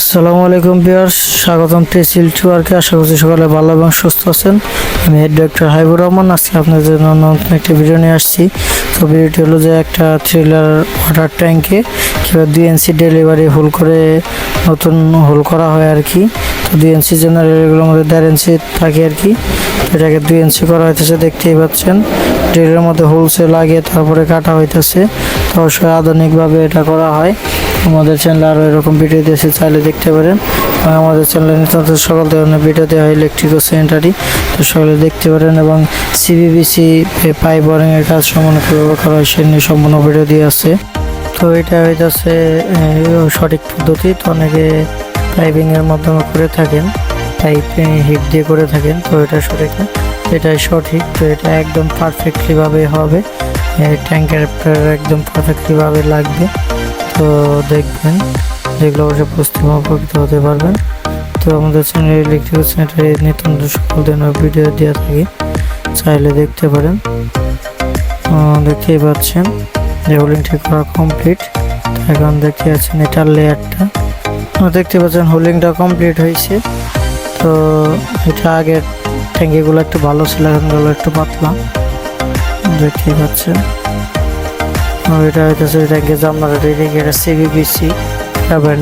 আসসালামু আলাইকুম বিয়ার্স স্বাগতম টেসিল টুয়ারকে। আশা করছি সকালে ভালো এবং সুস্থ আছেন। আমি হেড ডক্টর হাইবুর রহমান, আজকে আপনাদের জন্য নতুন একটি ভিডিও নিয়ে আসছি। তো ভিডিওটি হলো যে একটা থ্রিলার ওয়াটার ট্যাঙ্কে কীভাবে দুই এনসি ডেলিভারি হোল করে নতুন হোল করা হয় আর কি। তো দুই এনসি জেনারেল এগুলোর মধ্যে দেড় এনসি থাকে আর কি। এটাকে দুই এনসি করা হইতেছে, দেখতেই পাচ্ছেন। ড্রিলের মধ্যে হোলসে লাগিয়ে তারপরে কাটা হইতেছে। তো অবশ্যই আধুনিকভাবে এটা করা হয়। আমাদের চ্যানেলে আরও এরকম ভিডিও দিয়েছে, চাইলে দেখতে পারেন। এবং আমাদের চ্যানেলে নিত্যন্ত সকল ধরনের ভিডিও দেওয়া হয় ইলেকট্রিক ও স্যানিটারি তো সকলে দেখতে পারেন এবং সিবিবিসি পাইপ ওয়ারিংয়ের কাজ সম্পূর্ণ কীভাবে করা হয়, সে নিয়ে সম্পূর্ণ ভিডিও দিয়ে আছে তো এটা হইতেছে সঠিক পদ্ধতি। তো অনেকে পাইপিংয়ের মাধ্যমে করে থাকেন পাইপ হিট দিয়ে করে থাকেন, তো এটা সঠিক এটাই সঠিক, তো এটা একদম পারফেক্টলিভাবে হবে। ট্যাঙ্কের একদম পারফেক্টলিভাবে লাগবে। তো দেখবেন যেগুলো অবশ্যই পশ্চিমা উপকৃত হতে পারবেন। তো আমাদের চ্যানেল ইলেকট্রিক সেন্টারে নিত্যন্ত সকল দিনের ভিডিও দেওয়া থাকে, চাইলে দেখতে পারেন। দেখতেই পাচ্ছেন ঠিক করা কমপ্লিট এখন দেখতে পাচ্ছেন এটার লেয়ারটা দেখতে পাচ্ছেন হোলিংটা কমপ্লিট হয়েছে। তো এটা আগের ট্যাঙ্কিগুলো একটু ভালো ছিল এখনগুলো একটু পাতলা। দেখতেই পাচ্ছেন। এটা হইতেছে গেছে আপনারা রেডি এটা সিবিবিসি এবং